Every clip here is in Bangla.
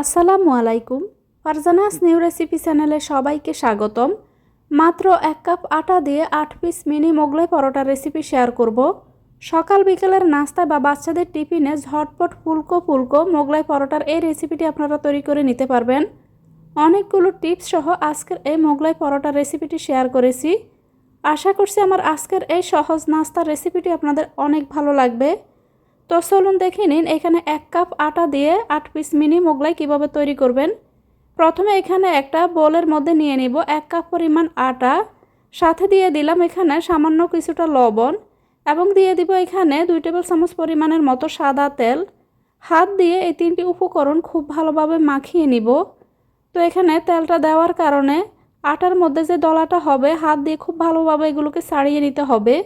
আসসালামু আলাইকুম। ফারজানাস নিউ রেসিপি চ্যানেলে সবাইকে স্বাগতম। মাত্র এক কাপ আটা দিয়ে আট পিস মিনি মোগলাই পরোটার রেসিপি শেয়ার করব। সকাল বিকেলের নাস্তা বা বাচ্চাদের টিফিনে ঝটপট ফুলকো ফুলকো মোগলাই পরোটার এই রেসিপিটি আপনারা তৈরি করে নিতে পারবেন। অনেকগুলো টিপস সহ আজকের এই মোগলাই পরোটার রেসিপিটি শেয়ার করেছি। আশা করছি আমার আজকের এই সহজ নাস্তার রেসিপিটি আপনাদের অনেক ভালো লাগবে। তো চলুন দেখে নিন, এখানে এক কাপ আটা দিয়ে আট পিস মিনি মোগলাই কীভাবে তৈরি করবেন। প্রথমে এখানে একটা বোলের মধ্যে নিয়ে নিব এক কাপ পরিমাণ আটা, সাথে দিয়ে দিলাম এখানে সামান্য কিছুটা লবণ এবং দিয়ে দিব এখানে দুই টেবিল চামচ পরিমাণের মতো সাদা তেল। হাত দিয়ে এই তিনটি উপকরণ খুব ভালোভাবে মাখিয়ে নিব। তো এখানে তেলটা দেওয়ার কারণে আটার মধ্যে যে দলাটা হবে, হাত দিয়ে খুব ভালোভাবে এগুলোকে ছাড়িয়ে নিতে হবে।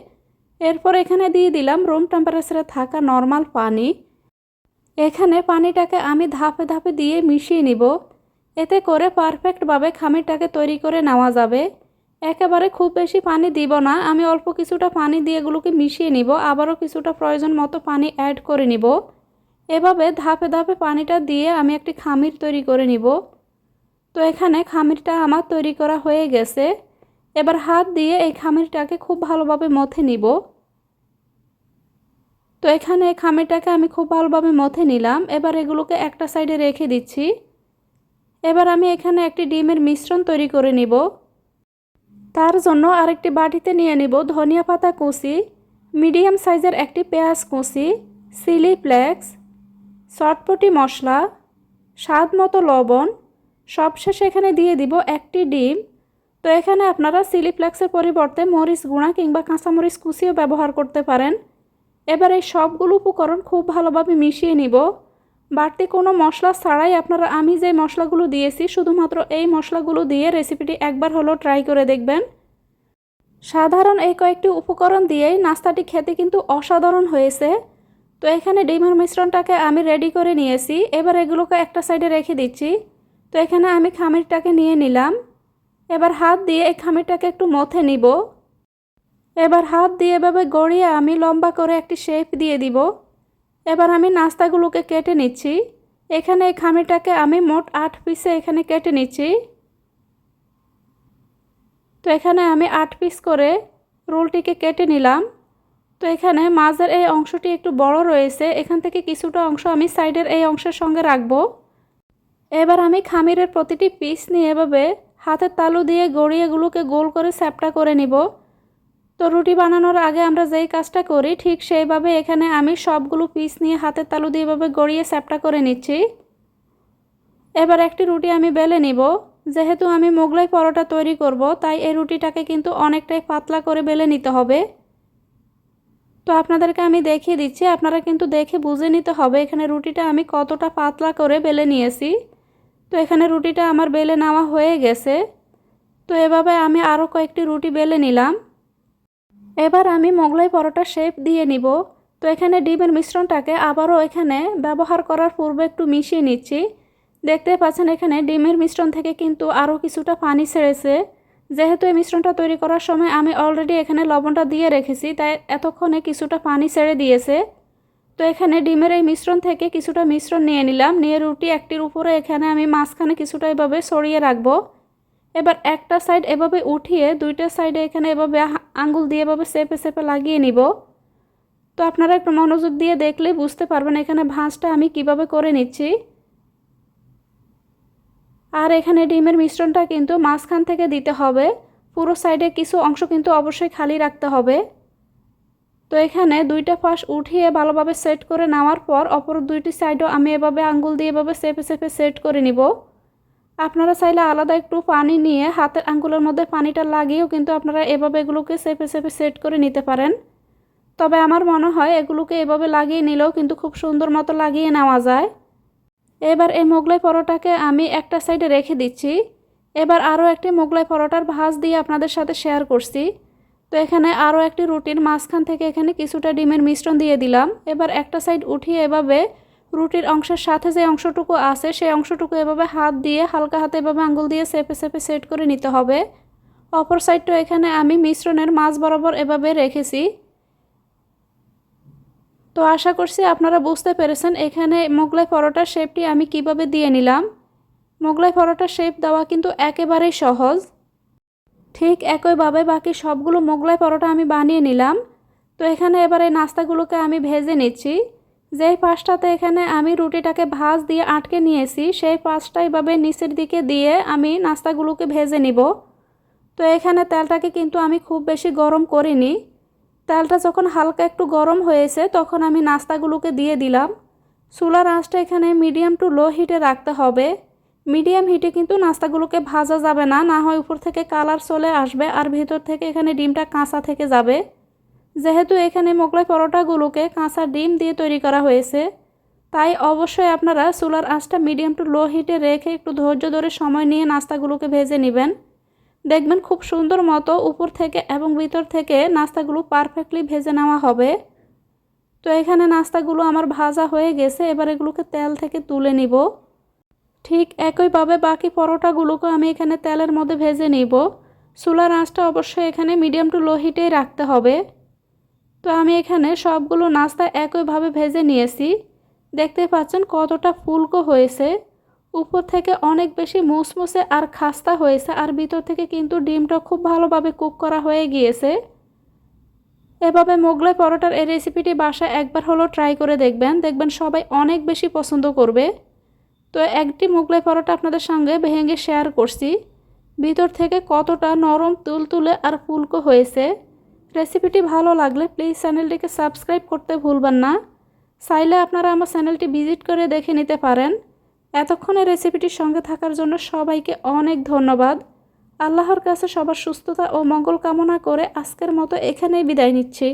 এরপর এখানে দিয়ে দিলাম রুম টেম্পারেচারে থাকা নর্মাল পানি। এখানে পানিটাকে আমি ধাপে ধাপে দিয়ে মিশিয়ে নিব। এতে করে পারফেক্টভাবে খামিরটাকে তৈরি করে নেওয়া যাবে। একেবারে খুব বেশি পানি দিব না, আমি অল্প কিছুটা পানি দিয়ে এগুলোকে মিশিয়ে নিব, আবারও কিছুটা প্রয়োজন মতো পানি অ্যাড করে নিব। এভাবে ধাপে ধাপে পানিটা দিয়ে আমি একটি খামির তৈরি করে নিব। তো এখানে খামিরটা আমার তৈরি করা হয়ে গেছে। এবার হাত দিয়ে এই খামিরটাকে খুব ভালোভাবে মথে নিব। তো এখানে এই খামিরটাকে আমি খুব ভালোভাবে মথে নিলাম। এবার এগুলোকে একটা সাইডে রেখে দিচ্ছি। এবার আমি এখানে একটি ডিমের মিশ্রণ তৈরি করে নিব। তার জন্য আরেকটি বাটিতে নিয়ে নিব ধনিয়া পাতা কুচি, মিডিয়াম সাইজের একটি পেঁয়াজ কুচি সিলি ফ্লেক্স, চটপটি মশলা, স্বাদ মতো লবণ। সবশেষে এখানে দিয়ে দিব একটি ডিম। তো এখানে আপনারা সিলি ফ্লেক্সের পরিবর্তে মরিচ গুঁড়া কিংবা কাঁচামরিচ কুচিও ব্যবহার করতে পারেন। এবার এই সবগুলো উপকরণ খুব ভালোভাবে মিশিয়ে নিব। বাড়তি কোনো মশলা ছাড়াই আপনারা, আমি যে মশলাগুলো দিয়েছি, শুধুমাত্র এই মশলাগুলো দিয়ে রেসিপিটি একবার হলো ট্রাই করে দেখবেন। সাধারণ এই কয়েকটি উপকরণ দিয়েই নাস্তাটি খেতে কিন্তু অসাধারণ হয়েছে। তো এখানে ডিমের মিশ্রণটাকে আমি রেডি করে নিয়েছি। এবার এগুলোকে একটা সাইডে রেখে দিচ্ছি। তো এখানে আমি খামিরটাকে নিয়ে নিলাম। এবার হাত দিয়ে এই খামিরটাকে একটু মথে নিব। এবার হাত দিয়ে এভাবে গড়িয়ে আমি লম্বা করে একটি শেপ দিয়ে দিব। এবার আমি নাস্তাগুলোকে কেটে নিচ্ছি। এখানে এই খামিরটাকে আমি মোট আট পিসে এখানে কেটে নিচ্ছি। তো এখানে আমি আট পিস করে রোলটিকে কেটে নিলাম। তো এখানে মাঝের এই অংশটি একটু বড় রয়েছে। এখান থেকে কিছুটা অংশ আমি সাইডের এই অংশের সঙ্গে রাখব। এবার আমি খামিরের প্রতিটি পিস নিয়ে এভাবে হাতের তালু দিয়ে গড়িয়েগুলোকে গোল করে স্যাপটা করে নিব। তো রুটি বানানোর আগে আমরা যেই কাজটা করি, ঠিক সেইভাবে এখানে আমি সবগুলো পিস নিয়ে হাতের তালু দিয়ে এভাবে গড়িয়ে স্যাপটা করে নিচ্ছি। এবার একটি রুটি আমি বেলে নিব। যেহেতু আমি মোগলাই পরোটা তৈরি করব, তাই এই রুটিটাকে কিন্তু অনেকটাই পাতলা করে বেলে নিতে হবে। তো আপনাদেরকে আমি দেখিয়ে দিচ্ছি, আপনারা কিন্তু দেখে বুঝে নিতে হবে এখানে রুটিটা আমি কতটা পাতলা করে বেলে নিয়েছি। তো এখানে রুটিটা আমার বেলে নেওয়া হয়ে গেছে। তো এভাবে আমি আরও কয়েকটি রুটি বেলে নিলাম। এবার আমি মোগলাই পরোটা শেপ দিয়ে নিব। তো এখানে ডিমের মিশ্রণটাকে আবারও এখানে ব্যবহার করার পূর্বে একটু মিশিয়ে নিচ্ছি। দেখতে পাচ্ছেন এখানে ডিমের মিশ্রণ থেকে কিন্তু আরও কিছুটা পানি ছেড়েছে। যেহেতু এই মিশ্রণটা তৈরি করার সময় আমি অলরেডি এখানে লবণটা দিয়ে রেখেছি, তাই এতক্ষণে কিছুটা পানি ছেড়ে দিয়েছে। তো এখানে ডিমের এই মিশ্রণ থেকে কিছুটা মিশ্রণ নিয়ে নিলাম। নিয়ে রুটি একটির উপরে এখানে আমি মাঝখানে কিছুটা এভাবে সরিয়ে রাখব। এবার একটা সাইড এভাবে উঠিয়ে দুইটা সাইডে এখানে এভাবে আঙ্গুল দিয়ে এভাবে সেপে সেপে লাগিয়ে নিব। তো আপনারা একটু মনোযোগ দিয়ে দেখলে বুঝতে পারবেন এখানে ভাঁজটা আমি কীভাবে করে নিচ্ছি। আর এখানে ডিমের মিশ্রণটা কিন্তু মাঝখান থেকে দিতে হবে। পুরো সাইডে কিছু অংশ কিন্তু অবশ্যই খালি রাখতে হবে। তো এখানে দুইটা ফাঁস উঠিয়ে ভালোভাবে সেট করে নেওয়ার পর অপর দুইটি সাইডও আমি এভাবে আঙ্গুল দিয়ে এভাবে সেপে সেপে সেট করে নিব। আপনারা চাইলে আলাদা একটু পানি নিয়ে হাতের আঙ্গুলের মধ্যে পানিটা লাগিয়েও কিন্তু আপনারা এভাবে এগুলোকে সেপে সেপে সেট করে নিতে পারেন। তবে আমার মনে হয় এগুলোকে এভাবে লাগিয়ে নিলেও কিন্তু খুব সুন্দর মতো লাগিয়ে নেওয়া যায়। এবার এই মোগলাই পরোটাকে আমি একটা সাইডে রেখে দিচ্ছি। এবার আরও একটি মোগলাই পরোটার ভাজ দিয়ে আপনাদের সাথে শেয়ার করছি। তো এখানে আরও একটি রুটির মাঝখান থেকে এখানে কিছুটা ডিমের মিশ্রণ দিয়ে দিলাম। এবার একটা সাইড উঠিয়ে এভাবে রুটির অংশের সাথে যে অংশটুকু আছে, সেই অংশটুকু এভাবে হাত দিয়ে, হালকা হাতে এভাবে আঙ্গুল দিয়ে সেপে সেপে সেট করে নিতে হবে। অপর সাইডটা এখানে আমি মিশ্রণের মাছ বরাবর এভাবে রেখেছি। তো আশা করছি আপনারা বুঝতে পেরেছেন এখানে মোগলাই পরোটার শেপটি আমি কীভাবে দিয়ে নিলাম। মোগলাই পরোটার শেপ দেওয়া কিন্তু একেবারেই সহজ। ঠিক একইভাবে বাকি সবগুলো মোগলাই পরোটা আমি বানিয়ে নিলাম। তো এখানে এবারে নাস্তাগুলোকে আমি ভেজে নিচ্ছি। যেই পাশটাতে এখানে আমি রুটিটাকে ভাজ দিয়ে আটকে নিয়েছি, সেই পাশটা এভাবে নিচের দিকে দিয়ে আমি নাস্তাগুলোকে ভেজে নিব। তো এখানে তেলটাকে কিন্তু আমি খুব বেশি গরম করিনি। তেলটা যখন হালকা একটু গরম হয়েছে, তখন আমি নাস্তাগুলোকে দিয়ে দিলাম। চুলার আঁচটা এখানে মিডিয়াম টু লো হিটে রাখতে হবে। মিডিয়াম হিটে কিন্তু নাস্তাগুলোকে ভাজা যাবে না না হয় উপর থেকে কালার চলে আসবে আর ভেতর থেকে এখানে ডিমটা কাঁচা থেকে যাবে। যেহেতু এখানে মোগলাই পরোটাগুলোকে কাঁচা ডিম দিয়ে তৈরি করা হয়েছে, তাই অবশ্যই আপনারা চুলার আঁচটা মিডিয়াম টু লো হিটে রেখে একটু ধৈর্য ধরে সময় নিয়ে নাস্তাগুলোকে ভেজে নেবেন। দেখবেন খুব সুন্দর মতো উপর থেকে এবং ভিতর থেকে নাস্তাগুলো পারফেক্টলি ভেজে নেওয়া হবে। তো এখানে নাস্তাগুলো আমার ভাজা হয়ে গেছে, এবার এগুলোকে তেল থেকে তুলে নিব। ঠিক একইভাবে বাকি পরোটাগুলোকে আমি এখানে তেলের মধ্যে ভেজে নিব। চুলার আঁচটা অবশ্যই এখানে মিডিয়াম টু লো হিটেই রাখতে হবে। তো আমি এখানে সবগুলো নাস্তা একইভাবে ভেজে নিয়েছি। দেখতে পাচ্ছেন কতটা ফুলকো হয়েছে। উপর থেকে অনেক বেশি মুসমুসে আর খাস্তা হয়েছে আর ভিতর থেকে কিন্তু ডিমটা খুব ভালোভাবে কুক করা হয়ে গিয়েছে। এভাবে মোগলাই পরোটার এই রেসিপিটি বাসায় একবার হলো ট্রাই করে দেখবেন। দেখবেন সবাই অনেক বেশি পছন্দ করবে। তো একটি মোগলাই পরোটা আপনাদের সঙ্গে ভেঙে শেয়ার করছি। ভিতর থেকে কতটা নরম তুলতুলে আর ফুলকো হয়েছে। রেসিপিটি ভালো লাগলে প্লিজ চ্যানেলটিকে সাবস্ক্রাইব করতে ভুলবেন না। চাইলে আপনারা আমার চ্যানেলটি ভিজিট করে দেখে নিতে পারেন। এতক্ষণে রেসিপিটির সঙ্গে থাকার জন্য সবাইকে অনেক ধন্যবাদ। আল্লাহর কাছে সবার সুস্থতা ও মঙ্গল কামনা করে আজকের মতো এখানেই বিদায় নিচ্ছি।